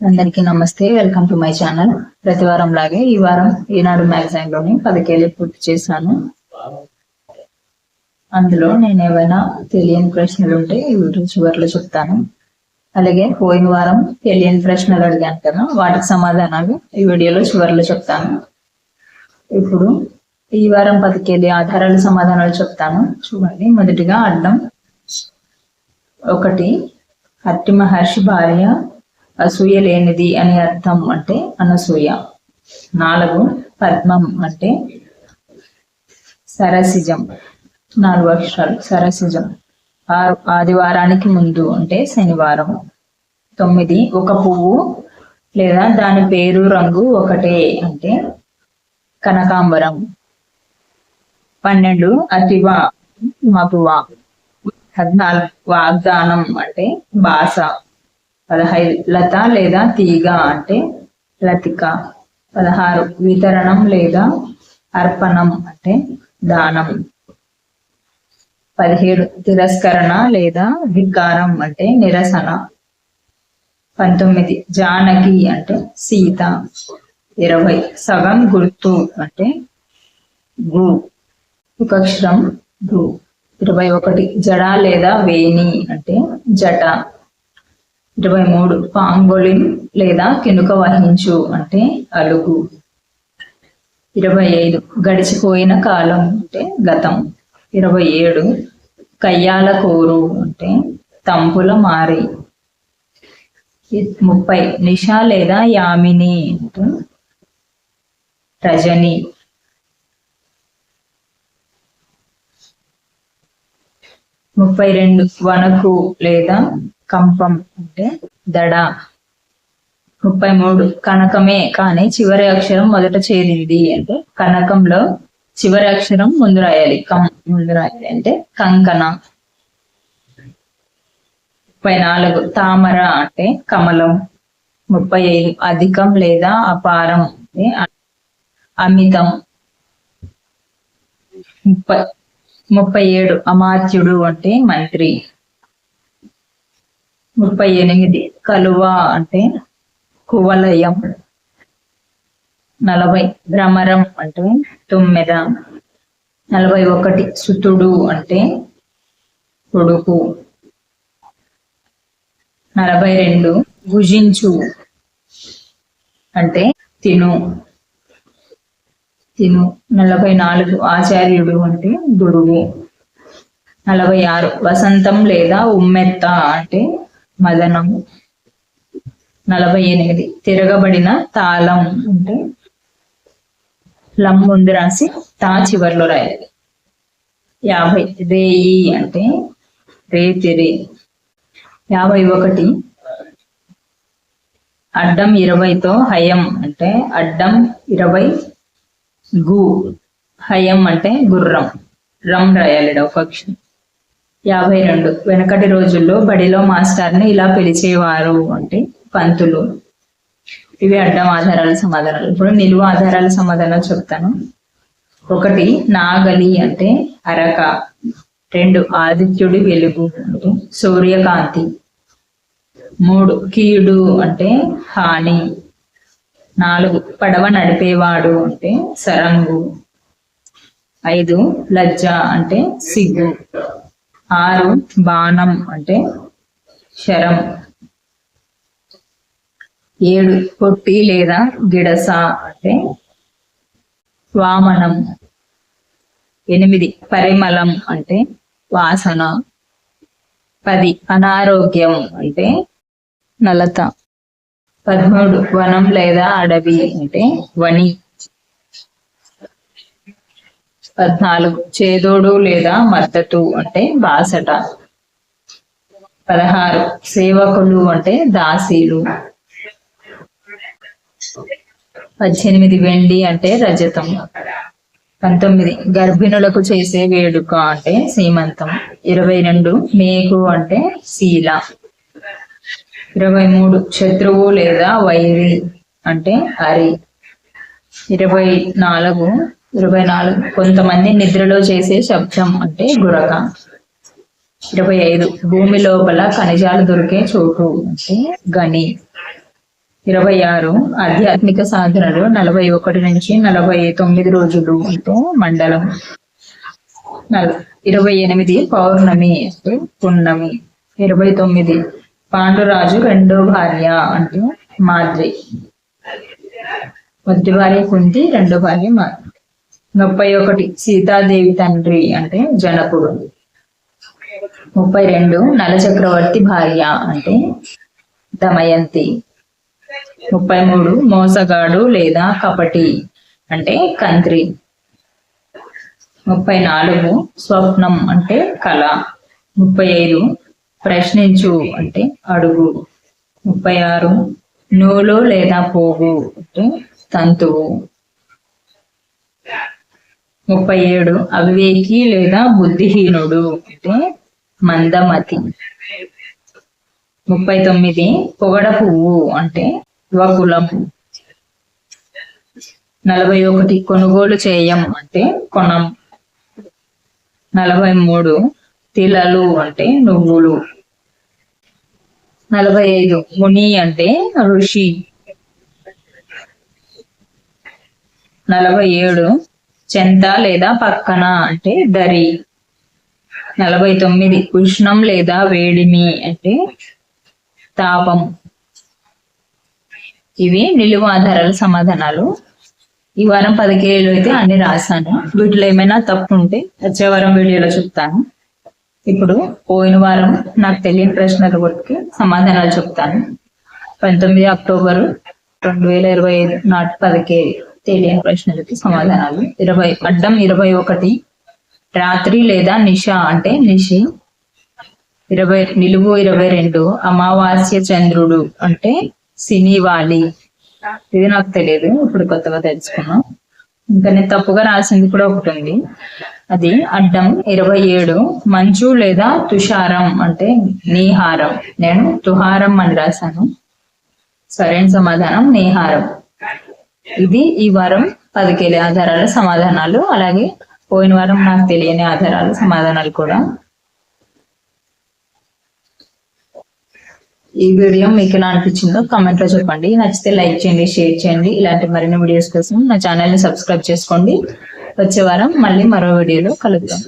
అందరికీ నమస్తే. Welcome to my channel. ప్రతి వారం లాగే ఈ వారం ఈనాడు మ్యాగజైన్లోని పదికేళ్ళు పూర్తి చేశాను. అందులో నేను ఏమైనా తెలియని ప్రశ్నలు ఉంటే ఈ వీడియో చివరిలో చెప్తాను. అలాగే పోయిన వారం తెలియని ప్రశ్నలు అడిగాను కదా వాటికి సమాధానాలు ఈ వీడియోలో చివరిలో చెప్తాను. ఇప్పుడు ఈ వారం పదికేలి ఆధారాలు సమాధానాలు చెప్తాను. చూడండి మొదటిగా అడ్డం ఒకటి. అట్టి మహర్షి భార్య అసూయ లేనిది అని అర్థం అంటే అనసూయ. నాలుగు పద్మం అంటే సరసిజం. నాలుగు అక్షరాలు సరసిజం. ఆ- ఆదివారానికి ముందు అంటే శనివారం. తొమ్మిది ఒక పువ్వు లేదా దాని పేరు రంగు ఒకటే అంటే కనకాంబరం. పన్నెండు అతివా మగువ. పద్నాలుగు వాగ్దానం అంటే భాష పదహైదు లత లేదా తీగ అంటే లతిక. పదహారు వితరణం లేదా అర్పణం అంటే దానం. పదిహేడు తిరస్కరణ లేదా ధిక్కారం అంటే నిరసన. పంతొమ్మిది జానకి అంటే సీత. ఇరవై సగం గుర్తు అంటే గు ఉపక్షరం గు ఇరవై ఒకటి జడ లేదా వేణి అంటే జట. ఇరవై మూడు. పాంగొలిన్ లేదా కినుక వహించు అంటే అలుగు. ఇరవై ఐదు. గడిచిపోయిన కాలం అంటే గతం. ఇరవై ఏడు. కయ్యాల కోరు అంటే తంపుల మారి. ముప్పై. నిషా లేదా యామిని అంటే రజని. ముప్పై రెండు. వనకు లేదా కంపం అంటే దడ. ముప్పై మూడు కనకమే. కానీ చివరి అక్షరం మొదట చేరింది అంటే కనకంలో చివరి అక్షరం ముందు రాయాలి. కం ముందు రాయాలి అంటే కంకణ. ముప్పై నాలుగు తామర అంటే కమలం. ముప్పై ఐదు అధికం లేదా అపారం అంటే అమితం. ముప్పై ముప్పై ఏడు అమాత్యుడు అంటే మంత్రి. ముప్పై ఎనిమిది కలువ అంటే కువలయం. నలభై భ్రమరం అంటే తొమ్మిద. నలభై ఒకటి సుతుడు అంటే కొడుకు నలభై రెండు భుజించు అంటే తిను. తిను. నలభై నాలుగు ఆచార్యుడు అంటే గురువు నలభై ఆరు వసంతం లేదా ఉమ్మెత్త అంటే మదనం. నలభై ఎనిమిది. తిరగబడిన తాళం అంటే లం ముందు రాసి తా చివర్లో రాయాలి. యాభై రేయి అంటే రేతిరి యాభై ఒకటి. అడ్డం ఇరవైతో హయం అంటే అడ్డం ఇరవై గు. హయం అంటే గుర్రం. రం రాయాలి ఒక అక్షరం యాభై రెండు. వెనకటి రోజుల్లో బడిలో మాస్టర్ని ఇలా పిలిచేవారు అంటే పంతులు. ఇవి అడ్డం ఆధారాల సమాధానాలు. ఇప్పుడు నిలువ ఆధారాల సమాధానాలు చెప్తాను. ఒకటి నాగలి అంటే అరక. రెండు ఆదిత్యుడి వెలుగు అంటే సూర్యకాంతి. మూడు కీడు అంటే హాని. నాలుగు పడవ నడిపేవాడు అంటే సరంగు. ఐదు లజ్జ అంటే సిగ్గు. ఆరు బాణం అంటే శరం. ఏడు పొట్టి లేదా గిడస అంటే వామనం. ఎనిమిది పరిమళం అంటే వాసన. పది అనారోగ్యం అంటే నలత. పదమూడు వనం లేదా అడవి అంటే వని పద్నాలుగు చేదోడు లేదా మద్దతు అంటే బాసట. పదహారు సేవకులు అంటే దాసీలు. పద్దెనిమిది వెండి అంటే రజతం. పంతొమ్మిది గర్భిణులకు చేసే వేడుక అంటే సీమంతం. ఇరవై రెండు మేకు అంటే శీల. ఇరవై మూడు శత్రువు లేదా వైరి అంటే హరి. ఇరవై నాలుగు ఇరవై నాలుగు. కొంతమంది నిద్రలో చేసే శబ్దం అంటే గురక. ఇరవై ఐదు. భూమి లోపల ఖనిజాలు దొరికే చోటు అంటే గని. ఇరవై ఆరు. ఆధ్యాత్మిక సాధనలు నలభై ఒకటి నుంచి నలభై తొమ్మిది రోజులు అంటే మండలం. నల- ఇరవై ఎనిమిది పౌర్ణమి అంటే పున్నమి. ఇరవై తొమ్మిది. పాండురాజు రెండో భార్య అంటే మాద్రి. మొదటి భార్య కుంతి రెండో భార్య మాద్రి. ముప్పై ఒకటి సీతాదేవి తండ్రి అంటే జనకుడు. ముప్పై రెండు నలచక్రవర్తి భార్య అంటే దమయంతి. ముప్పై మూడు మోసగాడు లేదా కపటి అంటే కంత్రి. ముప్పై నాలుగు స్వప్నం అంటే కళ. ముప్పై ఐదు ప్రశ్నించు అంటే అడుగు. ముప్పై ఆరు నూలు లేదా పోగు అంటే తంతువు. ముప్పై ఏడు. అవివేకి లేదా బుద్ధిహీనుడు. అంటే మందమతి. ముప్పై తొమ్మిది. పొగడ పువ్వు అంటే వకులం నలభై ఒకటి. కొనుగోలు చేయం అంటే కొనం. నలభై మూడు. తిలలు అంటే నువ్వులు. నలభై ఐదు. ముని అంటే ఋషి. నలభై ఏడు. చెంత లేదా పక్కన అంటే దరి. నలభై తొమ్మిది ఉష్ణం లేదా వేడిమి అంటే తాపం. ఇవి నిలువ ఆధారాల సమాధానాలు. ఈ వారం పదికేళ్ళు అయితే అన్ని రాశాను. వీటిలో ఏమైనా తప్పు ఉంటే వచ్చే వారం వీడియోలో చెప్తాను. ఇప్పుడు పోయిన వారం నాకు తెలియని ప్రశ్నల కొట్టుకి సమాధానాలు చెప్తాను. పంతొమ్మిది అక్టోబర్ రెండు వేల ఇరవై ఐదు నాటి పదికే తెలియని ప్రశ్నలకి సమాధానాలు. ఇరవై అడ్డం ఇరవై ఒకటి రాత్రి లేదా నిష అంటే నిషి. ఇరవై నిలువు ఇరవై రెండు అమావాస్య చంద్రుడు అంటే సినివాలి ఇది నాకు తెలియదు ఇప్పుడు కొత్తగా తెలుసుకున్నాం. ఇంకా నేను తప్పుగా రాసింది కూడా ఒకటి ఉంది. అది అడ్డం ఇరవై ఏడు మంచు లేదా తుషారం అంటే నీహారం. నేను తుహారం అని రాశాను. సరైన సమాధానం నీహారం. ఇది ఈ వారం పదికేలే ఆధారాల సమాధానాలు. అలాగే పోయిన వారం నాకు తెలియని ఆధారాలు సమాధానాలు కూడా. ఈ వీడియో మీకు ఎలా అనిపించిందో కామెంట్లో చెప్పండి. నచ్చితే లైక్ చేయండి షేర్ చేయండి. ఇలాంటి మరిన్ని వీడియోస్ కోసం నా ఛానల్ని సబ్స్క్రైబ్ చేసుకోండి. వచ్చే వారం మళ్ళీ మరో వీడియోలో కలుద్దాం.